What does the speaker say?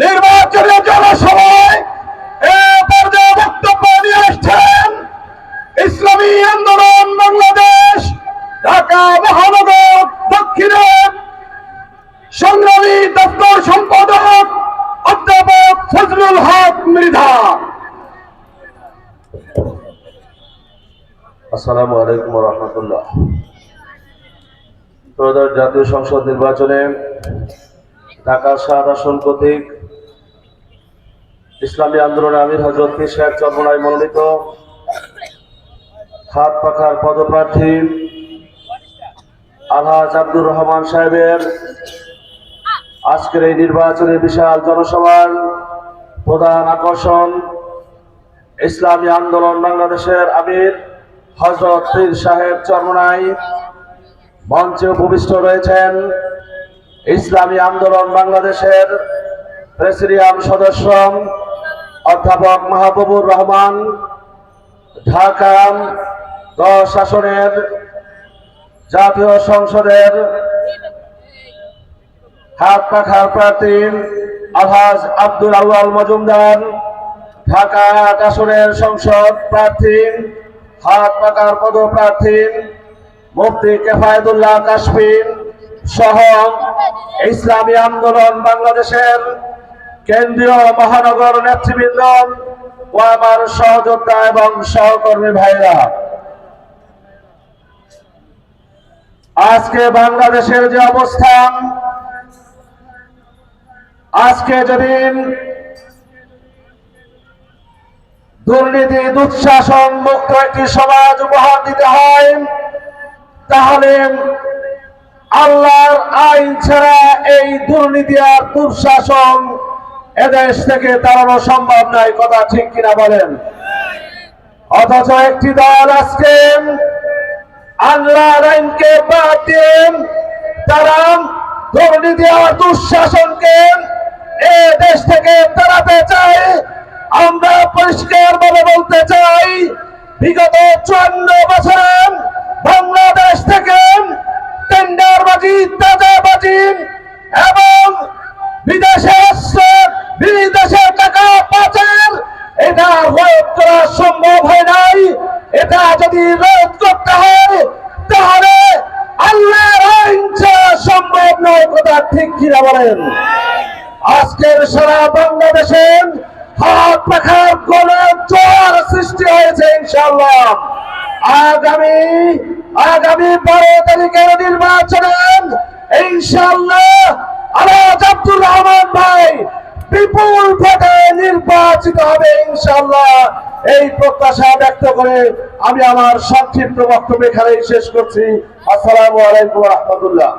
নির্বাচনের জনসভায় এ বক্তব্য নিয়ে আসছেন ইসলামী আন্দোলন বাংলাদেশ, ঢাকা মহানগর দক্ষিণে। সংগ্রামী দপ্তর সম্পাদক অধ্যাপক ফজলুল হক মৃধা। আসসালামু আলাইকুম রহমতুল্লাহ জাতীয় সংসদ নির্বাচনে ঢাকা সাত আসন কর্তৃক ইসলামী আন্দোলন আমির হজরত সাহেব চরমনায় মনোনীত। হাত পাখার পদপ্রার্থী আলহাজ আব্দুর রহমান সাহেবের আজকের এই নির্বাচনে বিশাল জনসভার প্রধান আকর্ষণ ইসলামী আন্দোলন বাংলাদেশের আমির হজরত পীর সাহেব চরমনাই মঞ্চে উপবিষ্ট রয়েছেন ইসলামী আন্দোলন বাংলাদেশের প্রেসিডিয়াম সদস্য অধ্যাপক মাহবুবুর রহমান, ঢাকা দশ আসনের জাতীয় সংসদের হাত পাখার প্রার্থী আলহাজ আব্দুল আউয়াল মজুমদার, ঢাকা আসনের সংসদ প্রার্থী হাত পাকার পদপ্রার্থী মুফতি কেফায়দুল্লাহ কাশ্মীর সহ ইসলামী আন্দোলন বাংলাদেশের কেন্দ্রীয় মহানগর নেতৃবৃন্দ ও আমার সহযোদ্ধা এবং সহকর্মী ভাইরা আজকে বাংলাদেশের যে অবস্থান, আজকে যদি দুর্নীতি, দুঃশাসন, মুক্ত একটি সমাজ উপহার দিতে হয়, তাহলে আল্লাহর আইন ছাড়া এই দুর্নীতি আর দুঃশাসন এদেশ থেকে তাড়ানো সম্ভব নয় কথা ঠিক কিনা বলেন। অথচ একটি দল আজকে আল্লাহর আইনকে বাদ দিয়ে তারা দুর্নীতি আর দুঃশাসনকে এ দেশ থেকে তাড়াতে চাই আমরা পরিষ্কার ভাবে বলতে চাই, বিগত চুয়ান্ন বছরে বাংলাদেশ এটা রোধ করা সম্ভব হয় নাই। এটা যদি রোধ করতে হয়, তাহলে আল্লাহর আইন সম্ভব নয়, কথা ঠিক কিনা বলেন? আজকের সারা বাংলাদেশে হাত পাখার জোয়ার সৃষ্টি হয়েছে ইনশাল্লাহ আগামী আগামী বারো তারিখের নির্বাচনে ইনশাল্লাহ আলাজ আব্দুর নির্বাচিত হবে ইনশাল্লাহ এই প্রত্যাশা ব্যক্ত করে আমি আমার সংক্ষিপ্ত বক্তব্য এখানেই শেষ করছি। আসসালামু আলাইকুম রহমতুল্লাহ।